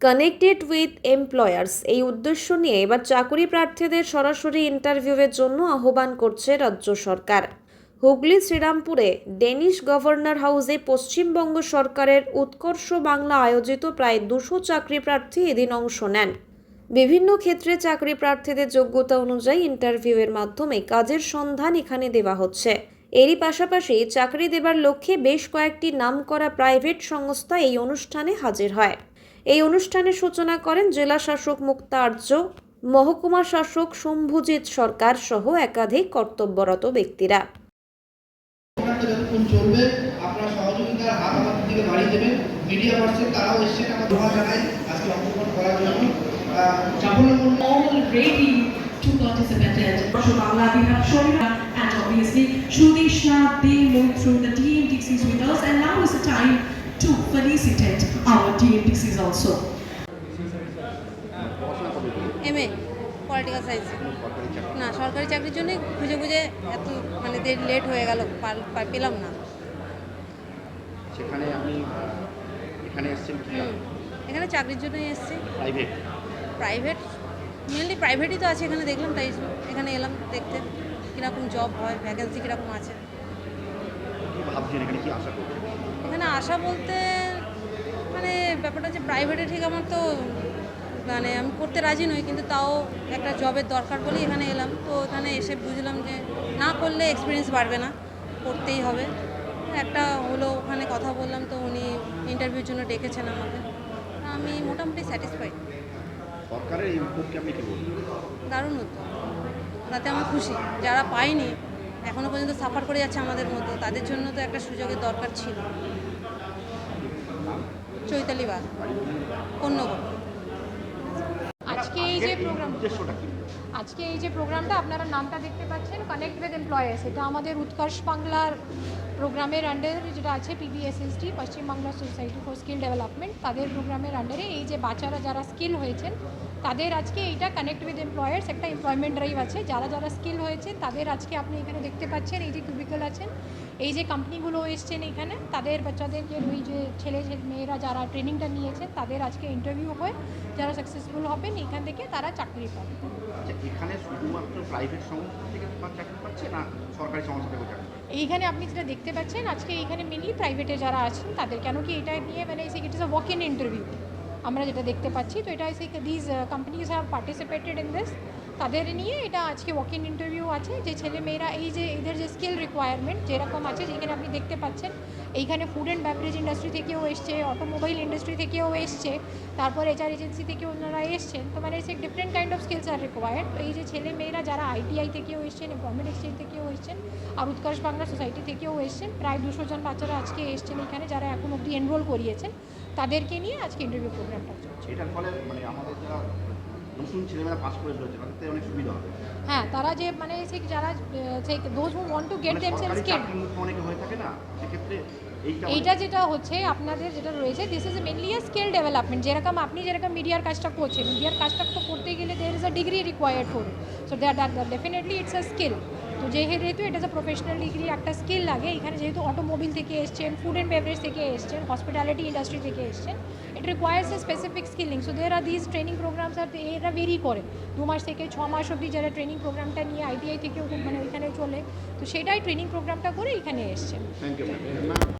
Connected with employers এই উদ্দেশ্য নিয়ে এবার চাকরি প্রার্থীদের সরাসরি ইন্টারভিউয়ের জন্য আহ্বান করছে রাজ্য সরকার। হুগলি, শ্রীরামপুরে ডেনিশ গভর্নর হাউসে পশ্চিমবঙ্গ সরকারের উৎকর্ষ বাংলা আয়োজিত প্রায় দুশো চাকরি প্রার্থী এদিন অংশ নেন। বিভিন্ন ক্ষেত্রে চাকরি প্রার্থীদের যোগ্যতা অনুযায়ী ইন্টারভিউয়ের মাধ্যমে কাজের সন্ধান এখানে দেওয়া হচ্ছে। এরই পাশাপাশি চাকরি দেবার লক্ষ্যে বেশ কয়েকটি নামকরা প্রাইভেট সংস্থা এই অনুষ্ঠানে হাজির হয়। অনুষ্ঠানের সূচনা করেন জেলা শাসক মুক্তার্য মহকুমা শাসক শম্ভুজিৎ সরকার সহ একাধিক কর্তব্যরত ব্যক্তিরা চলবে আপনারা সহযোগিতার হাত আমাদের দিকে বাড়িয়ে দেবেন মিডিয়া পার্সন তারাও এসছেন আমার ধোয়া জানাই আজকে অংশগ্রহণ করার জন্য already two participants. Bangla, we have and obviously Shrudishna, they moved through the DMDCs with us and now is the time to felicitate our DMDCs also. M A political science না সরকারি চাকরির জন্য খুঁজে খুঁজে এত মানে দের লেট হয়ে গেল পেলাম না। সেখানে আপনি এখানে এসেছেন কি। এখানে চাকরির জন্যই এসেছি। প্রাইভেট প্রাইভেট মেনলি প্রাইভেটই তো আছে এখানে দেখলাম তাই এখানে এলাম দেখতে। কীরকম জব হয় ভ্যাকেন্সি কীরকম আছে। ভাবছেন এখানে কি আশা করছেন? এখানে আসা বলতে ব্যাপারটা হচ্ছে প্রাইভেটে ঠিক আমার তো মানে আমি করতে রাজি নই কিন্তু তাও একটা জবের দরকার বলেই এখানে এলাম। তো এখানে এসে বুঝলাম যে না করলে এক্সপিরিয়েন্স বাড়বে না করতেই হবে। একটা হলো ওখানে কথা বললাম তো উনি ইন্টারভিউর জন্য ডেকেছেন আমাকে। আমি মোটামুটি স্যাটিসফাইড সরকারের বলবেন? দারুণ উদ্যোগ তাতে আমার খুশি। যারা পায়নি এখনও পর্যন্ত সাফার করে যাচ্ছে আমাদের মতো তাদের জন্য তো একটা সুযোগের দরকার ছিল। চৈতালি বাগ কন্যগর আজকে এই যে প্রোগ্রাম আজকে এই যে প্রোগ্রামটা আপনারা নামটা দেখতে পাচ্ছেন কানেক্ট উইথ এমপ্লয়ার্স এটা আমাদের উৎকর্ষ বাংলার প্রোগ্রামের আন্ডারে যেটা আছে PBSST Paschimbangla society for skill development তাদের প্রোগ্রামের আন্ডারে এই যে বাচ্চারা যারা স্কিল হয়েছেন, তাদের আজকে এইটা কানেক্ট উইথ এমপ্লয়ার্স একটা এমপ্লয়মেন্ট ড্রাইভ আছে। যারা যারা স্কিল হয়েছে তাদের আজকে আপনি এখানে দেখতে পাচ্ছেন, এই যে কিউবিকল আছেন, এই যে কোম্পানিগুলো এসছেন এখানে, তাদের বাচ্চাদেরকে ওই যে ছেলে মেয়েরা যারা ট্রেনিংটা নিয়েছেন, তাদের আজকে ইন্টারভিউ হয়। যারা সাকসেসফুল হবেন, এখান থেকে তারা চাকরি পাবে এখানে শুধুমাত্র প্রাইভেট সংস্থা থেকে চাকরি পাচ্ছে না সরকারি সংস্থা চাকরি এইখানে আপনি যেটা দেখতে পাচ্ছেন, আজকে এইখানে মেনলি প্রাইভেটে যারা আছেন, তাদের কেন কি এটা নিয়ে মানে it is a walk in interview আমরা যেটা দেখতে পাচ্ছি, তো এটা these companies have participated in this তাদের নিয়ে এটা আজকে ওয়াক ইন ইন্টারভিউ আছে। যে ছেলে মেয়েরা, এই যে এদের যে স্কিল রিকোয়ারমেন্ট যেরকম আছে, যেখানে আপনি দেখতে পাচ্ছেন, এইখানে ফুড অ্যান্ড ব্যাভারেজ ইন্ডাস্ট্রি থেকেও এসছে অটোমোবাইল ইন্ডাস্ট্রি থেকেও এসছে, তারপর এইচআর এজেন্সি থেকে ওনারা এসছেন। তো মানে সে different kind of skills are required এই যে ছেলে মেয়েরা যারা আইটিআই থেকেও এসছেন এমপ্লয়মেন্ট এক্সচেঞ্জ থেকেও এসছেন, আর উৎকর্ষ বাংলা সোসাইটি থেকেও এসছেন, প্রায় দুশো জন বাচ্চারা আজকে এসছেন এখানে, যারা এখন অবধি এনরোল করিয়েছেন, তাদেরকে নিয়ে আজকে ইন্টারভিউ প্রোগ্রামটা চলছে। এটার ফলে মানে আমাদের যারা নতুন ছেলেমেয়েরা পাস করে চলেছে তাদের অনেক সুবিধা হবে। হ্যাঁ তারা যে মানে সেই যারা সেই those who want to get them সরকারি সেলস স্কিল চাকরির অনেকে হয়ে থাকে না সেক্ষেত্রে এইটা যেটা হচ্ছে আপনাদের যেটা রয়েছে this is mainly a skill development যেরকম আপনি যেরকম মিডিয়ার কাজটা করছেন মিডিয়ার কাজটা তো করতে গেলে there is a degree required for so that definitely it's a skill তো যেহেতু এটা যে প্রফেশনাল ডিগ্রি একটা স্কিল লাগে, এখানে যেহেতু অটোমোবিল থেকে এসছেন ফুড অ্যান্ড বেভারেজ থেকে এসছেন হসপিটালিটি ইন্ডাস্ট্রি থেকে এসছেন it requires a specific skilling so there are this training programs are এরা ভেরি করে। দু মাস থেকে ছ মাস অবধি যারা ট্রেনিং প্রোগ্রামটা নিয়ে আইটিআই থেকেও মানে ওইখানে চলে, তো সেটাই ট্রেনিং প্রোগ্রামটা করে এখানে এসছেন।